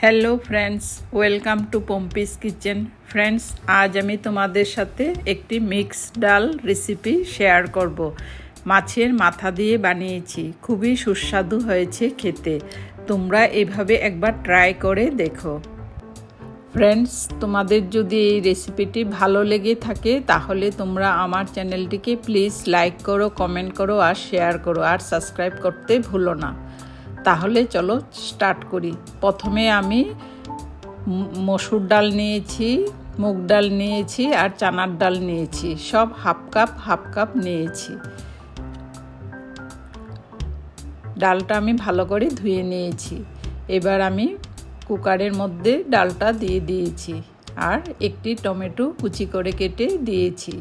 Hello friends welcome to Pompi's kitchen friends আজ আমি তোমাদের সাথে একটি মিক্স ডাল রেসিপি শেয়ার করব। মাছের মাথা দিয়ে বানিয়েছি। খুবই সুস্বাদু হয়েছে খেতে। তোমরা এভাবে একবার ট্রাই করে দেখো। ফ্রেন্ডস তোমাদের যদি এই রেসিপিটি ভালো লেগে থাকে, তাহলে তোমরা আমার চ্যানেলটিকে প্লিজ লাইক করো কমেন্ট করো আর শেয়ার করো। আর সাবস্ক্রাইব করতে ভুলো না। তাহলে চলো স্টার্ট করি। প্রথমে আমি মসুর ডাল নিয়েছি, মুগ ডাল নিয়েছি আর চানার ডাল নিয়েছি। সব হাফ কাপ হাফ কাপ নিয়েছি। ডালটা আমি ভালো করে ধুয়ে নিয়েছি। এবার আমি কুকারের মধ্যে ডালটা দিয়ে দিয়েছি আর একটি টমেটো কুচি করে কেটে দিয়েছি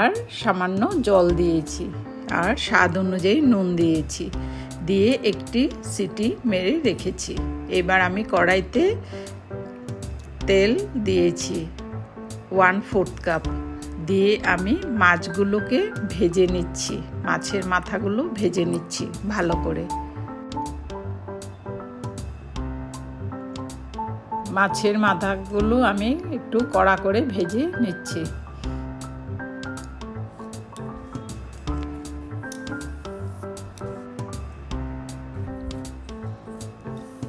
আর সামান্য জল দিয়েছি আর স্বাদ অনুযায়ী নুন দিয়েছি। দিয়ে একটি সিটি মেরে রেখেছি। এবার আমি কড়াইতে তেল দিয়েছি ওয়ান ফোর্থ কাপ দিয়ে আমি মাছগুলোকে ভেজে নিচ্ছি, মাছের মাথাগুলো ভেজে নিচ্ছি ভালো করে। মাছের মাথাগুলো আমি একটু কড়া করে ভেজে নিচ্ছি।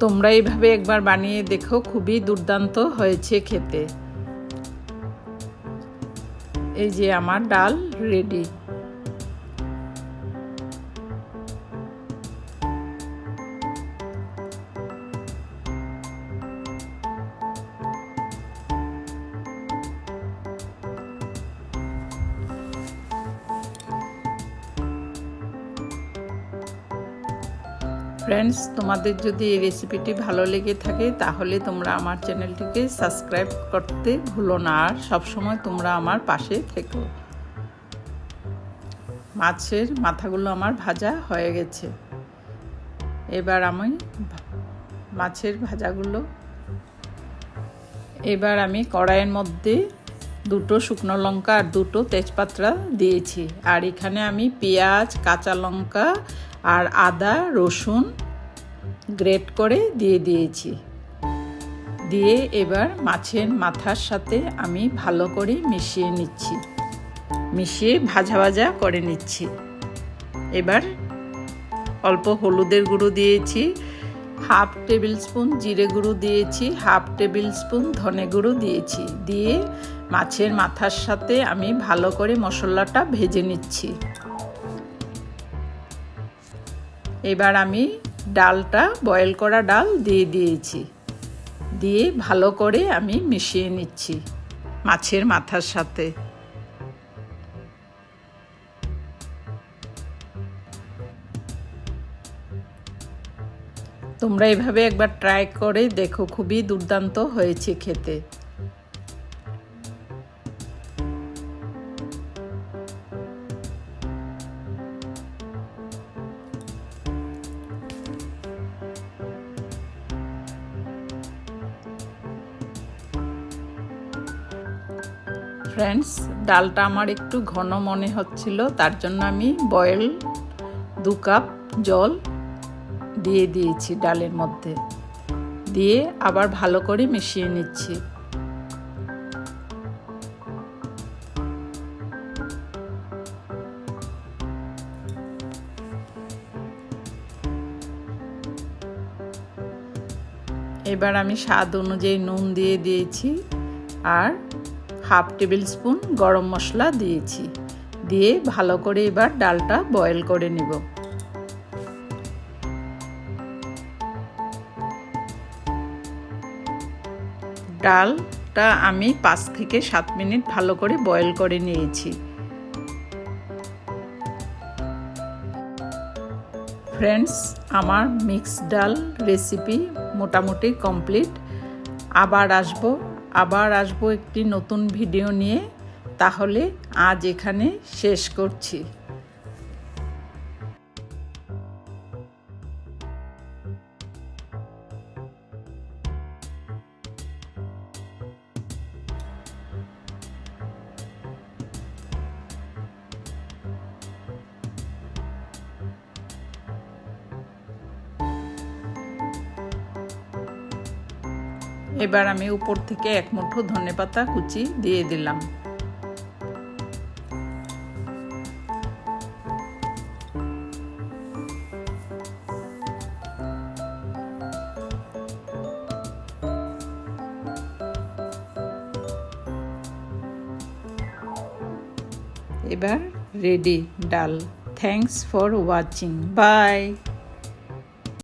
তোমরা এইভাবে একবার বানিয়ে দেখো খুবই দুর্দান্ত হয়েছে খেতে। এই যে আমার ডাল রেডি ফ্রেন্ডস তোমাদের যদি এই রেসিপিটি ভালো লেগে থাকে, তাহলে তোমরা আমার চ্যানেলটিকে সাবস্ক্রাইব করতে ভুলো না। আর সবসময় তোমরা আমার পাশে থেকো। মাছের মাথাগুলো আমার ভাজা হয়ে গেছে। এবার আমি মাছের ভাজাগুলো। এবার আমি কড়াইয়ের মধ্যে দুটো শুকনো লঙ্কা আর দুটো তেজপাতা দিয়েছি। আর এখানে আমি পেঁয়াজ, কাঁচা লঙ্কা আর আদা, রসুন গ্রেট করে দিয়ে দিয়েছি। দিয়ে এবার মাছের মাথার সাথে আমি ভালো করে মিশিয়ে নিচ্ছি। মিশিয়ে ভাজা ভাজা করে নিচ্ছি। এবার অল্প হলুদের গুঁড়ো দিয়েছি, হাফ টেবিল স্পুন জিরে গুঁড়ো দিয়েছি, হাফ টেবিল স্পুন ধনে গুঁড়ো দিয়েছি। দিয়ে মাছের মাথার সাথে আমি ভালো করে মশলাটা ভেজে নিচ্ছি। এবার আমি ডালটা বয়েল করা ডাল দিয়ে দিয়েছি। দিয়ে ভালো করে আমি মিশিয়ে নিচ্ছি মাছের মাথার সাথে। তোমরা এভাবে একবার ট্রাই করে দেখো, খুবই দুর্দান্ত হয়েছে খেতে। ফ্রেন্ডস ডালটা আমার একটু ঘন মনে হচ্ছিল, তার জন্য আমি বয়েল দু কাপ জল দিয়ে দিয়েছি ডালের মধ্যে। দিয়ে আবার ভালো করে মিশিয়ে নিচ্ছি। এবার আমি স্বাদ অনুযায়ী নুন দিয়ে দিয়েছি, আর হাফ টেবিল স্পুন গরম মশলা দিয়েছি। দিয়ে ভালো করে এবার ডালটা বয়েল করে নেব। ডালটা আমি পাঁচ থেকে সাত মিনিট ভালো করে বয়েল করে নিয়েছি। ফ্রেন্ডস, আমার মিক্স ডাল রেসিপি মোটামুটি কমপ্লিট। আবার আসব আবার আসব একটি নতুন ভিডিও নিয়ে। তাহলে আজ এখানে শেষ করছি। এবার আমি উপর থেকে এক মুঠো ধনেপাতা কুচি দিয়ে দিলাম। এবার রেডি ডাল। Thanks for watching by